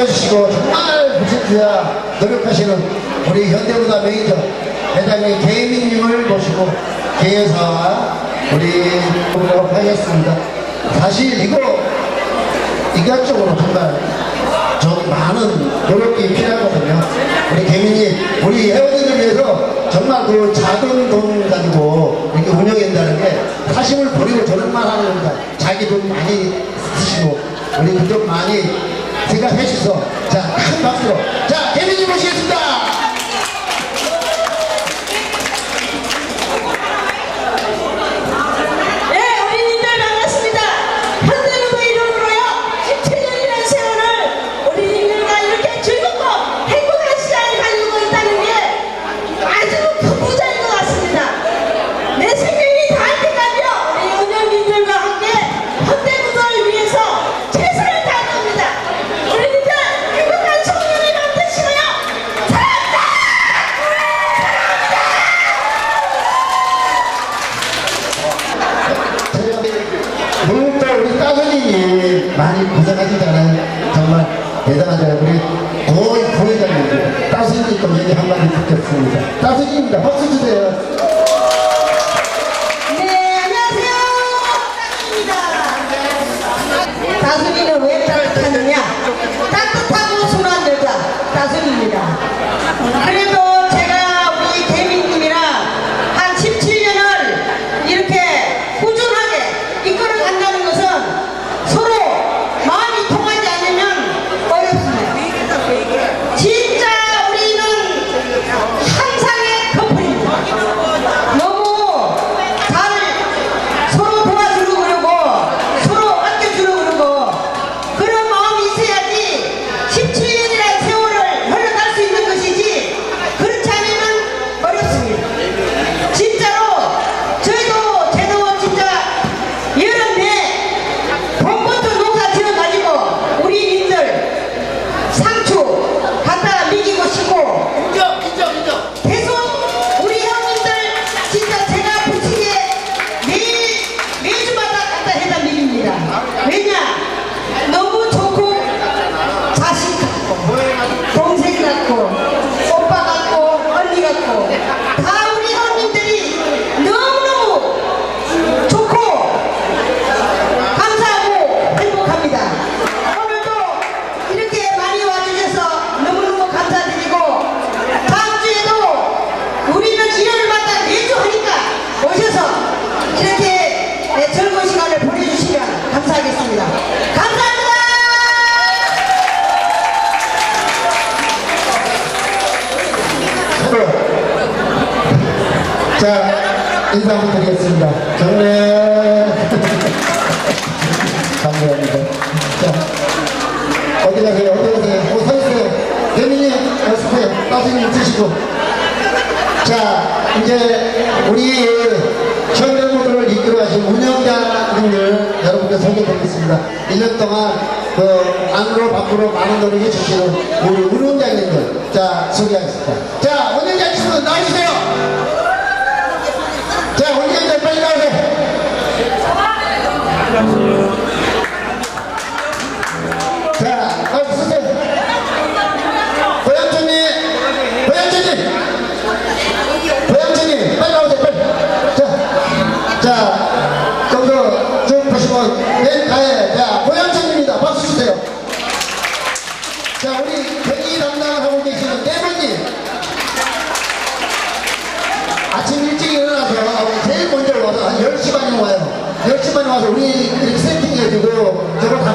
지켜주시고 정말 부지트야 노력하시는 우리 현대문화 매니저 회장님 개민님을 모시고 개회사 우리 보도록 하겠습니다. 사실 이거 인간적으로 정말 저 많은 노력이 필요하거든요. 우리 개민님 우리 회원들을 위해서 정말 그 작은 돈 가지고 이렇게 운영한다는 게 사심을 버리고 저런 말 하는 겁니다. 자기 돈 많이 쓰시고 우리 그돈 많이 제가 해주셔서 자 큰 박수로. 자 감사합니다. 자, 어디 가세요? 어디 가세요? 뭐 서있어요. 대민이 연습해요. 따지면 드시고. 자, 이제 우리 현대모드를 이끌어가신 운영자님을 여러분께 소개드리겠습니다. 1년 동안 그 안으로 밖으로 많은 노력해 주시는 우리 운영자님들 자 소개하겠습니다. 자.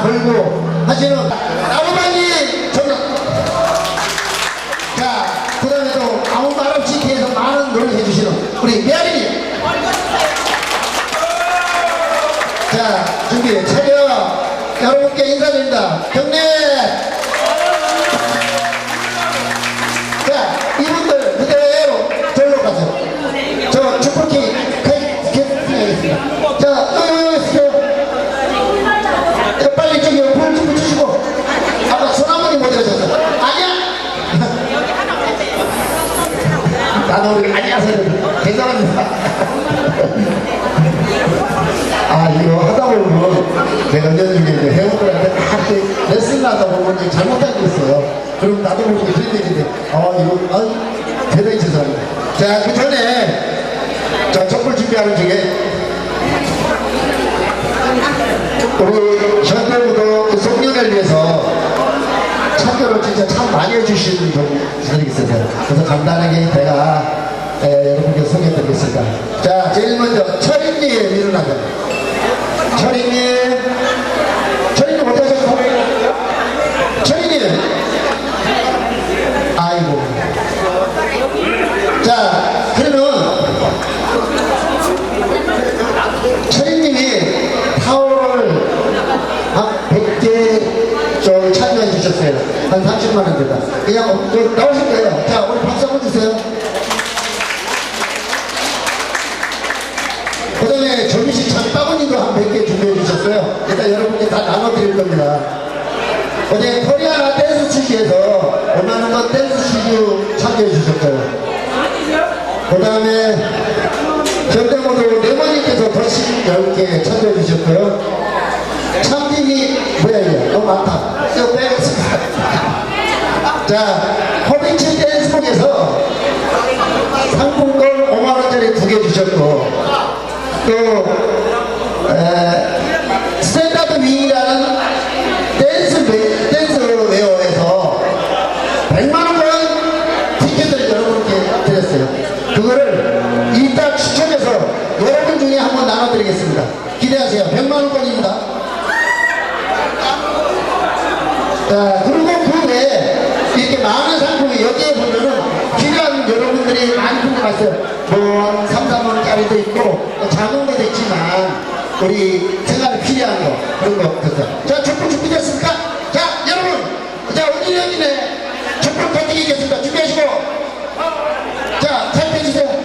abrindo 제가 연중에 이제 회원들한테 같이 레슨을 하다 보면 이제 잘못하고 있어요. 그럼 나도 모르게 그런 얘기인데, 어, 이거, 어, 대단히 죄송합니다. 자, 그 전에, 자, 촛불 준비하는 중에, 우리 현대부도 성년을 그 위해서 참여를 진짜 참 많이 해주시는 분들이 있으세요. 그래서 간단하게 제가 에, 여러분께 소개해 드리겠습니다. 자, 제일 먼저 철인님 일어나자. 철인님. 1. 아이고. 자, 그러면 철인님이 타월을 한 100개 좀 참여해 주셨어요. 한 30만원 되다. 그냥 어, 뭐 나오실 거예요. 자, 우리 박수 한번 주세요. 그 다음에 조미식 장바구니도 한 100개 준비해 주셨어요. 일단 여러분께 다 나눠드릴 겁니다. 어제 코리아 댄스 치기에서 5만원 건 댄스 치기 참여해 주셨어요. 그 다음에 현대모도 레모님께서 더신 10개 참여해 주셨고요. 참기이 뭐야 이게 너무 많다. 이거 빼겠습니다. 자, 허빙치 댄스북에서 상품권 5만원짜리 두 개 주셨고 또 에, 스탠다드 윙이라는 댄스, 웨- 댄스 웨어에서 100만원권 티켓을 여러분께 드렸어요. 그거를 이따 추첨해서 여러분 중에 한 번 나눠드리겠습니다. 기대하세요. 100만원권입니다. 자, 그리고 그 외에 이렇게 많은 상품이 여기에 보면은 필요한 여러분들이 많이 궁금하세요. 뭐, 3, 4만원짜리도 있고, 또 작은 것도 있지만, 우리 생활에 필요한 거, 그런 거 없었어요. 자, 촛불 준비됐습니까? 자, 여러분! 자, 우리 여기네 촛불 던지겠습니다. 준비하시고, 자, 살펴주세요.